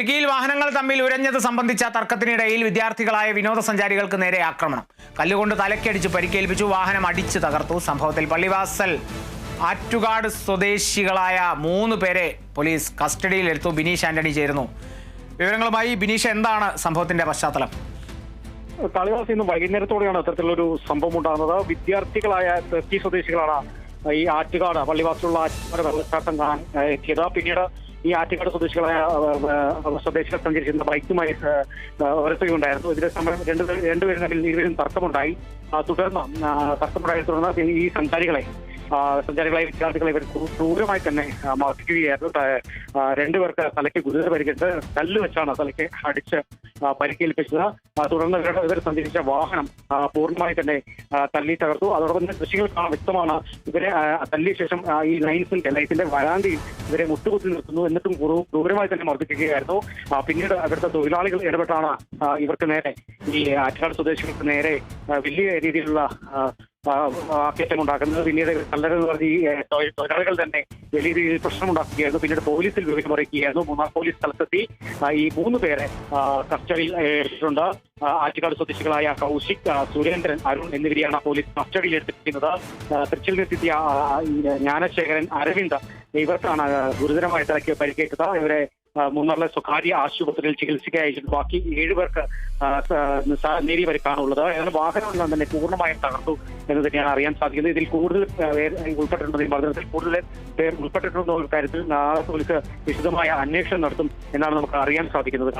ഇടുക്കിയിൽ വാഹനങ്ങൾ തമ്മിൽ ഉരഞ്ഞത് സംബന്ധിച്ച തർക്കത്തിനിടയിൽ വിദ്യാർത്ഥികളായ വിനോദസഞ്ചാരികൾക്ക് നേരെ ആക്രമണം. കല്ലുകൊണ്ട് തലക്കടിച്ച് പരിക്കേൽപ്പിച്ചു വാഹനം അടിച്ചു തകർത്തു. സംഭവത്തിൽ പള്ളിവാസൽ ആറ്റുകാട് സ്വദേശികളായ മൂന്ന് പേരെ പോലീസ് കസ്റ്റഡിയിലെടുത്തു. ബിനീഷ് ആന്റണി ചേരുന്നു. വിവരങ്ങളുമായി ബിനീഷ് എന്താണ് സംഭവത്തിന്റെ പശ്ചാത്തലം? കാളിദാസ് ഇന്ന് വൈകുന്നേരത്തോടെയാണ് അത്തരത്തിലൊരു സംഭവം ഉണ്ടാകുന്നത്. വിദ്യാർത്ഥികളായ തെക്കി സ്വദേശികളാണ് ഈ ആറ്റുകാട് പള്ളിവാസിലുള്ള ആറ്റുകാട് വെള്ളച്ചാട്ടം കാണാൻ എത്തിയത്. പിന്നീട് ഈ ആറ്റുകാട് സ്വദേശികളായ സ്വദേശികൾ സഞ്ചരിച്ചിരുന്ന ബൈക്കുമായി ഒരത്തുകയുണ്ടായിരുന്നു ഇതിലെ സമയം രണ്ട് രണ്ടുപേരും തമ്മിൽ ഇരുവരും തർക്കമുണ്ടായി. തുടർന്ന് തർക്കമുണ്ടായ തുടർന്ന് ഈ സഞ്ചാരികളെ സഞ്ചാരികളായ വിദ്യാർത്ഥികളെ ഇവർ ക്രൂരമായി തന്നെ മർദ്ദിക്കുകയായിരുന്നു രണ്ടുപേർക്ക് തലയ്ക്ക് ഗുരുതര പരിക്കേറ്റ് കല്ല് വെച്ചാണ് തലയ്ക്ക് അടിച്ച് പരിക്കേൽപ്പിച്ചത്. തുടർന്ന് ഇവർ സഞ്ചരിച്ച വാഹനം പൂർണമായി തന്നെ തല്ലി തകർത്തു. അതോടൊപ്പം തന്നെ ദൃശ്യങ്ങൾ കാണാൻ വ്യക്തമാണ്. ഇവരെ തല്ലിയ ശേഷം ഈ ലൈൻസിന്റെ ലൈറ്റിന്റെ വരാന്തിയിൽ ഇവരെ മുട്ടുകുത്തി നിർത്തുന്നു എന്നിട്ടും ക്രൂ- ക്രൂരമായി തന്നെ മർദ്ദിക്കുകയായിരുന്നു. പിന്നീട് അവിടുത്തെ തൊഴിലാളികൾ ഇടപെട്ടാണ് ഇവർക്ക് നേരെ ഈ ആറ്റാട് സ്വദേശികൾക്ക് നേരെ വലിയ രീതിയിലുള്ള ആ, ആക്കേറ്റമുണ്ടാക്കുന്നത് പിന്നീട് കല്ലറ ഈ പറഞ്ഞ ഈ തൊഴിലാളികൾ തന്നെ വലിയ രീതിയിൽ പ്രശ്നമുണ്ടാക്കുകയായിരുന്നു. പിന്നീട് പോലീസിൽ വിവരം അറിയിക്കുകയായിരുന്നു. മൂന്നാർ പോലീസ് സ്ഥലത്തെത്തി ഈ മൂന്ന് പേരെ കസ്റ്റഡിയിൽ എടുത്തിട്ടുണ്ട്. ആറ്റുകാട് സ്വദേശികളായ കൗശിക് സുരേന്ദ്രൻ അരുൺ എന്നിവരെയാണ് പോലീസ് കസ്റ്റഡിയിൽ എടുത്തിരിക്കുന്നത്. തൃച്ചിൽ നിന്നെത്തിയ ജ്ഞാനശേഖരൻ അരവിന്ദ് ഇവർക്കാണ് ഗുരുതരമായ തലയ്ക്ക് പരിക്കേറ്റത്. ഇവരെ മൂന്നാറിലെ സ്വകാര്യ ആശുപത്രിയിൽ ചികിത്സയ്ക്ക് അയച്ചിട്ട് ബാക്കി ഏഴുപേർക്ക് നേരിയ പരിക്കാണുള്ളത് ഏതായാലും വാഹനമെല്ലാം തന്നെ പൂർണമായും തകർത്തു എന്ന് തന്നെയാണ് അറിയാൻ സാധിക്കുന്നത്. ഇതിൽ കൂടുതൽ പേർ ഉൾപ്പെട്ടിട്ടുണ്ടോ. മർദ്ദനത്തിൽ കൂടുതൽ പേർ ഉൾപ്പെട്ടിട്ടുണ്ടോ കാര്യത്തിൽ നാളെ പോലീസ് വിശദമായ അന്വേഷണം നടത്തും എന്നാണ് നമുക്ക് അറിയാൻ സാധിക്കുന്നത്.